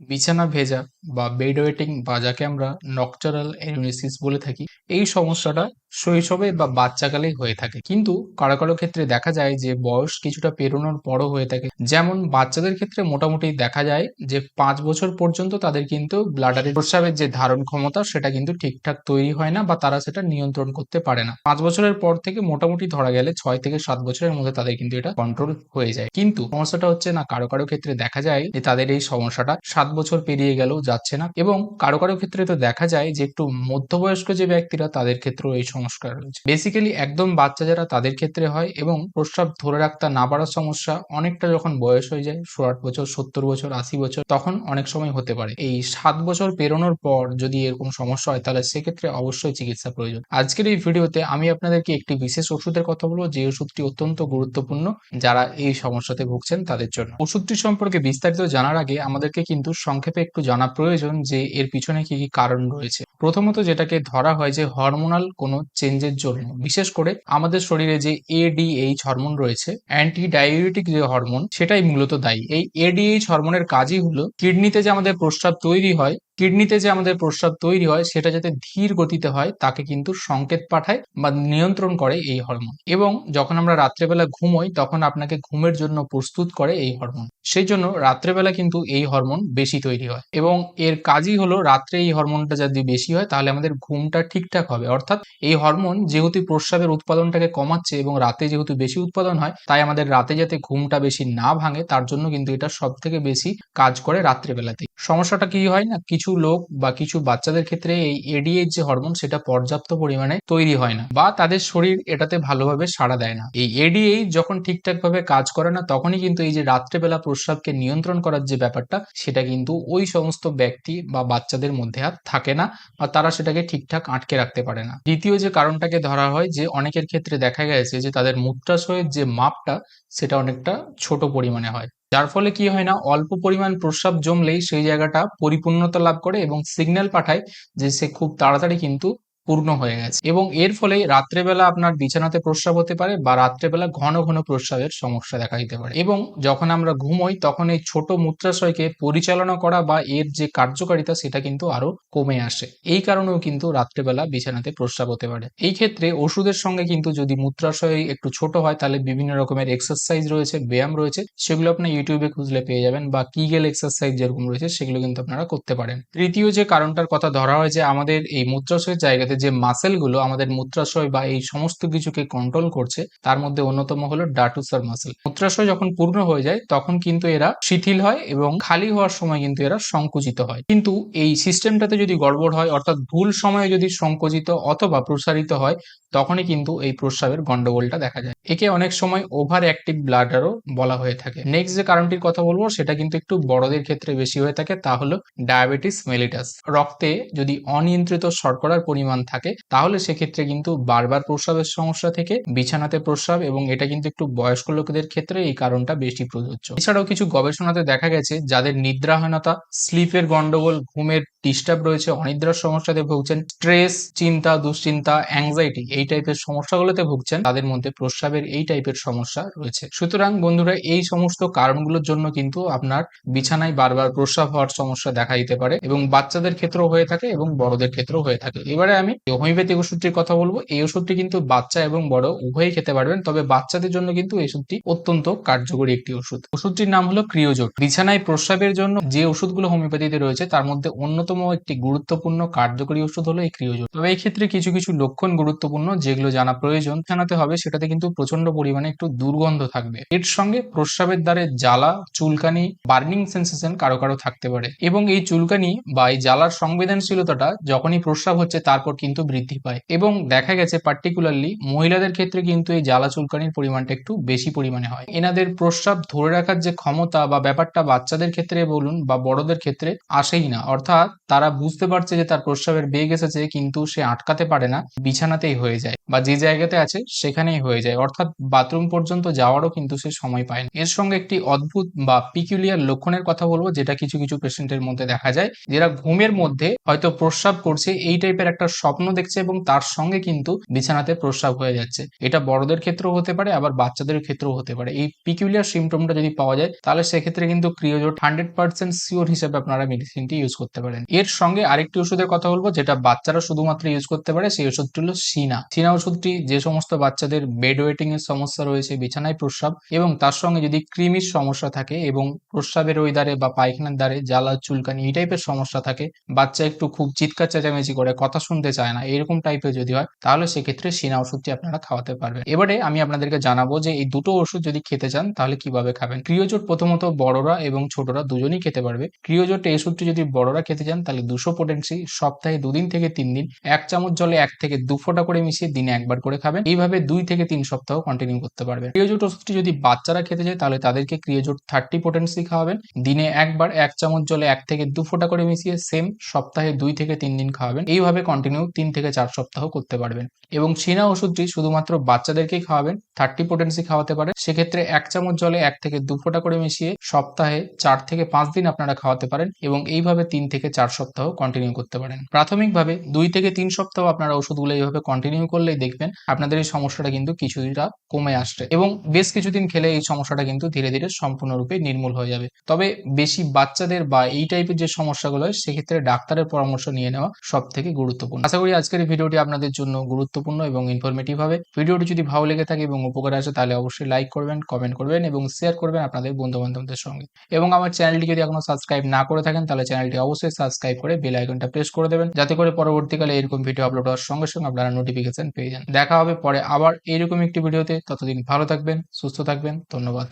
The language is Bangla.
বিছানা ভেজা। বা বেড ওয়েটিং বা যাকে আমরা নকচারাল এনুরেসিস বলে থাকি, এই সমস্যাটা শৈশবে বা বাচ্চাকালেই হয়ে থাকে। কিন্তু কারও কারও ক্ষেত্রে দেখা যায় যে বয়স কিছুটা পেরোনোর পরও হয়ে থাকে। যেমন বাচ্চাদের ক্ষেত্রে মোটামুটি দেখা যায় যে পাঁচ বছর পর্যন্ত তাদের কিন্তু ব্লাডারের প্রস্রাবের যে ধারণ ক্ষমতা, সেটা কিন্তু ঠিকঠাক তৈরি হয় না বা তারা সেটা নিয়ন্ত্রণ করতে পারে না। পাঁচ বছরের পর থেকে মোটামুটি ধরা গেলে ছয় থেকে সাত বছরের মধ্যে তাদের কিন্তু এটা কন্ট্রোল হয়ে যায়। কিন্তু সমস্যাটা হচ্ছে না, কারও কারও ক্ষেত্রে দেখা যায় যে তাদের এই সমস্যাটা সাত বছর পেরিয়ে গেলেও যাচ্ছে না। এবং কারও কারও ক্ষেত্রে তো দেখা যায় যে, একটু মধ্যবয়স্ক যে ব্যক্তিরা, তাদের ক্ষেত্রেও এই সমস্যা রয়েছে। বেসিক্যালি একদম বাচ্চা যারা, তাদের ক্ষেত্রে হয় এবং প্রস্রাব ধরে রাখতে না পারার সমস্যা অনেকটা যখন বয়স হয়ে যায়, ষাট বছর, সত্তর বছর, আশি বছর, তখন অনেক সময় হতে পারে। এই সাত বছর পেরোনোর পর যদি এরকম সমস্যা হয়, তাহলে সেক্ষেত্রে অবশ্যই চিকিৎসা প্রয়োজন। আজকের এই ভিডিওতে আমি আপনাদেরকে একটি বিশেষ ওষুধের কথা বলব। যে ওষুধটি অত্যন্ত গুরুত্বপূর্ণ যারা এই সমস্যাতে ভুগছেন, তাদের জন্য। ওষুধটি সম্পর্কে বিস্তারিত জানার আগে আমাদেরকে কিন্তু সংক্ষেপে একটু জানা প্রয়োজন যে এর পিছনে কি কি কারণ রয়েছে। প্রথমত যেটাকে ধরা হয় যে হরমোনাল কোনো চেঞ্জের জন্য। বিশেষ করে আমাদের শরীরে যে এডিএইচ হরমোন রয়েছে অ্যান্টি ডায়াবেটিক যে হরমোন সেটাই মূলত দায়ী। এই এডিএইচ হরমোনের কাজই হলো কিডনিতে যে আমাদের প্রস্রাব তৈরি হয়, কিডনিতে যে আমাদের প্রস্রাব তৈরি হয়, সেটা যাতে ধীর গতিতে হয়, তাকে কিন্তু সংকেত পাঠায় বা নিয়ন্ত্রণ করে এই হরমোন এবং যখন আমরা রাত্রেবেলা ঘুমোই, তখন আপনাকে ঘুমের জন্য প্রস্তুত করে এই হরমোন সেই জন্য রাত্রেবেলা কিন্তু এই হরমোন বেশি তৈরি হয়। এবং এর কাজই হলো রাত্রে এই হরমোনটা যদি বেশি হয়, তাহলে আমাদের ঘুমটা ঠিকঠাক হবে। অর্থাৎ এই হরমোন যেহেতু প্রস্রাবের উৎপাদনটাকে কমাচ্ছে এবং রাতে যেহেতু বেশি উৎপাদন হয়, তাই আমাদের রাতে যাতে ঘুমটা বেশি না ভাঙে, তার জন্য কিন্তু এটা সব থেকে বেশি কাজ করে রাত্রেবেলাতে সমস্যাটা কি হয় না? কিছু লোক বা কিছু বাচ্চাদের ক্ষেত্রে এই এডিএইচ যে হরমোন, সেটা পর্যাপ্ত পরিমাণে তৈরি হয় না বা তাদের শরীর এটাতে ভালোভাবে সাড়া দেয় না। এই এডিএইচ যখন ঠিকঠাক ভাবে কাজ করে না, তখনই কিন্তু এই যে রাত্রেবেলা প্রস্রাবকে নিয়ন্ত্রণ করার যে ব্যাপারটা, সেটা কিন্তু ওই সমস্ত ব্যক্তি বা বাচ্চাদের মধ্যে আর থাকে না বা তারা সেটাকে ঠিকঠাক আটকে রাখতে পারে না। দ্বিতীয় যে কারণটাকে ধরা হয়, যে অনেকের ক্ষেত্রে দেখা গেছে যে তাদের মূত্রাশয়ের যে মাপটা, সেটা অনেকটা ছোট পরিমাণে হয়। যার ফলে কি হয় না, অল্প পরিমাণ প্রস্রাব জমলেই সেই জায়গাটা পরিপূর্ণতা লাভ করে এবং সিগন্যাল পাঠায় যে সে খুব তাড়াতাড়ি কিন্তু পূর্ণ হয়ে গেছে। এবং এর ফলে রাত্রেবেলা আপনার বিছানাতে প্রস্রাব হতে পারে বা রাত্রেবেলা ঘন ঘন প্রস্রাবের সমস্যা দেখা দিতে পারে। এবং যখন আমরা ঘুমোই, তখন এই ছোট মূত্রাশয়কে পরিচালনা করা বা এর যে কার্যকারিতা, সেটা কিন্তু আরও কমে আসে। এই কারণেও কিন্তু রাত্রেবেলা বিছানাতে প্রস্রাব হতে পারে। এই ক্ষেত্রে ওষুধের সঙ্গে কিন্তু যদি মূত্রাশয় একটু ছোট হয়, তাহলে বিভিন্ন রকমের এক্সারসাইজ রয়েছে, ব্যায়াম রয়েছে, সেগুলো আপনি ইউটিউবে খুঁজলে পেয়ে যাবেন বা কিগেল এক্সারসাইজ যেরকম রয়েছে, সেগুলো কিন্তু আপনারা করতে পারেন। তৃতীয় যে কারণটার কথা ধরা হয় যে আমাদের এই মূত্রাশয়ের জায়গাতে যে মাসেলগুলো আমাদের মূত্রাশয় বা এই সমস্ত কিছুকে কন্ট্রোল করছে, তার মধ্যে অন্যতম হলো ডাটুসার মাসেল মূত্রাশয় যখন পূর্ণ হয়ে যায়, তখন কিন্তু এরা শিথিল হয় এবং খালি হওয়ার সময় কিন্তু এরা সংকুচিত হয়। কিন্তু এই সিস্টেমটাতে যদি গড়বড় হয়, অর্থাৎ ভুল সময়ে যদি সংকুচিত অথবা প্রসারিত হয়, তখনই কিন্তু এই প্রস্রাবের গন্ডগোলটা দেখা যায়। একে অনেক সময় ওভার অ্যাক্টিভ ব্লাডারও বলা হয়ে থাকে। নেক্সট যে কারণটির কথা বলব, সেটা কিন্তু একটু বড়দের ক্ষেত্রে বেশি হয়ে থাকে, তা হলো ডায়াবেটিস মেলিটাস রক্তে যদি অনিয়ন্ত্রিত শর্করার পরিমাণ থাকে, তাহলে সেক্ষেত্রে কিন্তু বারবার প্রস্রাবের সমস্যা থেকে বিছানাতে প্রস্রাব এবং এটা কিন্তু একটু বয়স্ক লোকেদের ক্ষেত্রে এই কারণটা বেশি প্রযোজ্য। এছাড়াও কিছু গবেষণাতে দেখা গেছে, যাদের নিদ্রাহীনতা, স্লিপের গন্ডগোল, ঘুমের ডিস্টার্ব রয়েছে, অনিদ্রার সমস্যাতে ভুগছেন স্ট্রেস চিন্তা, দুশ্চিন্তা অ্যাংজাইটি এই টাইপের সমস্যাগুলোতে ভুগছেন, তাদের মধ্যে প্রস্রাবের এই টাইপের সমস্যা রয়েছে। সুতরাং বন্ধুরা, এই সমস্ত কারণগুলোর জন্য কিন্তু আপনার বিছানায় বারবার প্রস্রাব হওয়ার সমস্যা দেখা দিতে পারে এবং বাচ্চাদের ক্ষেত্রেও হয়ে থাকে এবং বড়দের ক্ষেত্রেও হয়ে থাকে। এবারে আমি হোমিওপ্যাথিক ওষুধটির কথা বলব, এই ওষুধটি কিন্তু বাচ্চা এবং বড় উভয়ই খেতে পারবেন। তবে বাচ্চাদের জন্য কিন্তু এই ওষুধটি অত্যন্ত কার্যকরী একটি ওষুধ। ওষুধটির নাম হলো ক্রিওজোট। বিছানায় প্রস্রাবের জন্য যে ওষুধগুলো হোমিওপ্যাথিতে রয়েছে, তার মধ্যে অন্যতম একটি গুরুত্বপূর্ণ কার্যকরী ওষুধ হলো এই ক্রিওজোট। তবে এই ক্ষেত্রে কিছু কিছু লক্ষণ গুরুত্বপূর্ণ যেগুলো জানা প্রয়োজন। জানাতে হবে, সেটাতে কিন্তু প্রচণ্ড পরিমাণে একটু দুর্গন্ধ থাকবে। এর সঙ্গে প্রস্রাবের দ্বারে জ্বালা, চুলকানি, বার্নিং সেন্সেশন কারও কারও থাকতে পারে। এবং এই চুলকানি বা এই জ্বালার সংবেদনশীলতাটা যখনই প্রস্রাব হচ্ছে, তারপর কিন্তু বৃদ্ধি পায়। এবং দেখা গেছে পার্টিকুলারলি মহিলাদের ক্ষেত্রে কিন্তু এই জ্বালা চুলকানির পরিমাণটা একটু বেশি পরিমাণে হয়। এনাদের প্রস্রাব ধরে রাখার যে ক্ষমতা বা ব্যাপারটা বাচ্চাদের ক্ষেত্রে বলুন বা বড়দের ক্ষেত্রে আসেই না। অর্থাৎ তারা বুঝতে পারছে যে তার প্রস্রাবের বেগ এসেছে কিন্তু সে আটকাতে পারে না, বিছানাতেই হয়ে যায়। বা যে জায়গাতে আছে সেখানেই হয়ে যায়। অর্থাৎ বাথরুম পর্যন্ত যাওয়ারও কিন্তু সে সময় পায় না। এর সঙ্গে একটি অদ্ভুত বা পিকিউলিয়ার লক্ষণের কথা বলব, যেটা কিছু কিছু পেশেন্টের মধ্যে দেখা যায়, যারা ঘুমের মধ্যে হয়তো প্রস্রাব করছে, এই টাইপের একটা স্বপ্ন দেখছে এবং তার সঙ্গে কিন্তু বিছানাতে প্রস্রাব হয়ে যাচ্ছে। এটা বড়দের ক্ষেত্রেও হতে পারে, আবার বাচ্চাদের ক্ষেত্রেও হতে পারে। এই পিকুলিয়ার সিমটমটা যদি পাওয়া যায়, তাহলে সেক্ষেত্রে কিন্তু ক্রিওজোট হান্ড্রেড পার্সেন্ট সিওর হিসেবে আপনারা মেডিসিনটি ইউজ করতে পারেন। এর সঙ্গে আরেকটি ওষুধের কথা বলব, যেটা বাচ্চারা শুধুমাত্র ইউজ করতে পারে, সেই ওষুধটি হলো সিনা। সিনা ওষুধটি যে সমস্ত বাচ্চাদের বেড ওয়েটিং এর সমস্যা রয়েছে, বিছানায় প্রস্রাব এবং তার সঙ্গে যদি কৃমির সমস্যা থাকে এবং প্রস্রাবের ওই দ্বারে বা পায়খানার দ্বারে জ্বালা, চুলকানি এই টাইপের সমস্যা থাকে, বাচ্চা একটু খুব চিৎকার চেঁচামেচি করে, কথা শুনতে চায় না, এরকম টাইপের যদি হয়, তাহলে সেক্ষেত্রে সিনা ওষুধটি আপনারা খাওয়াতে পারবেন। এবারে আমি আপনাদেরকে জানাব যে এই দুটো ওষুধ যদি খেতে চান, তাহলে কীভাবে খাবেন? ক্রিওজোট প্রথমত বড়রা এবং ছোটরা দুজনেই খেতে পারবে। ক্রিওজোট এই ওষুধটি যদি বড়রা খেতে চান, তাহলে দুশো পোটেন্সি সপ্তাহে দুদিন থেকে তিন দিন এক চামচ জলে এক থেকে দু ফোঁটা করে মিশিয়ে দিনে একবার করে খাবেন। এইভাবে দুই থেকে তিন সপ্তাহ কন্টিনিউ করতে পারবেন। ক্রিওজোট ওষুধটি যদি বাচ্চারা খেতে চায়, তাহলে তাদেরকে ক্রিওজোট থার্টি পোটেন্সি খাওয়াবেন। দিনে একবার এক চামচ জলে এক থেকে দু ফোঁটা করে মিশিয়ে সেম সপ্তাহে দুই থেকে তিন দিন খাওয়াবেন। এইভাবে কন্টিনিউ তিন থেকে চার সপ্তাহ করতে পারবেন। এবং চীনা ওষুধটি শুধুমাত্র বাচ্চাদেরকেই খাওয়াবেন। থার্টি পোটেন্সি খাওয়াতে পারে। সেক্ষেত্রে এক চামচ জলে এক থেকে দু ফোঁটা করে মিশিয়ে সপ্তাহে চার থেকে পাঁচ দিন আপনারা খাওয়াতে পারেন এবং এইভাবে তিন থেকে চার সপ্তাহ কন্টিনিউ করতে পারেন। প্রাথমিকভাবে দুই থেকে তিন সপ্তাহ আপনারা ওষুধগুলো এইভাবে কন্টিনিউ করলেই দেখবেন আপনাদের এই সমস্যাটা কিন্তু কিছুটা কমে আসছে এবং বেশ কিছুদিন খেলে এই সমস্যাটা কিন্তু ধীরে ধীরে সম্পূর্ণরূপে নির্মূল হয়ে যাবে। তবে বেশি বাচ্চাদের বা এই টাইপের যে সমস্যাগুলো হয়, সেক্ষেত্রে ডাক্তারের পরামর্শ নিয়ে নেওয়া সব থেকে গুরুত্বপূর্ণ। আশা করি আজকের এই ভিডিওটি আপনাদের জন্য গুরুত্বপূর্ণ এবং ইনফরমেটিভ হবে। ভিডিওটি যদি ভালো লেগে থাকে এবং উপকারে আসে, তাহলে অবশ্যই লাইক করবেন কমেন্ট করবেন এবং শেয়ার করবেন আপনাদের বন্ধু বান্ধবদের সঙ্গে। এবং আমার চ্যানেলটি যদি এখনও সাবস্ক্রাইব না করে থাকেন, তাহলে চ্যানেলটি অবশ্যই সাবস্ক্রাইব করে বেল আইকনটা প্রেস করে দেবেন। যাতে করে পরবর্তীকালে এরকম ভিডিও আপলোড হওয়ার সঙ্গে সঙ্গে আপনারা নোটিফিকেশন পেয়ে দেখা হবে পরে আবার এরকম একটি ভিডিওতে। ততদিন ভালো থাকবেন সুস্থ থাকবেন ধন্যবাদ।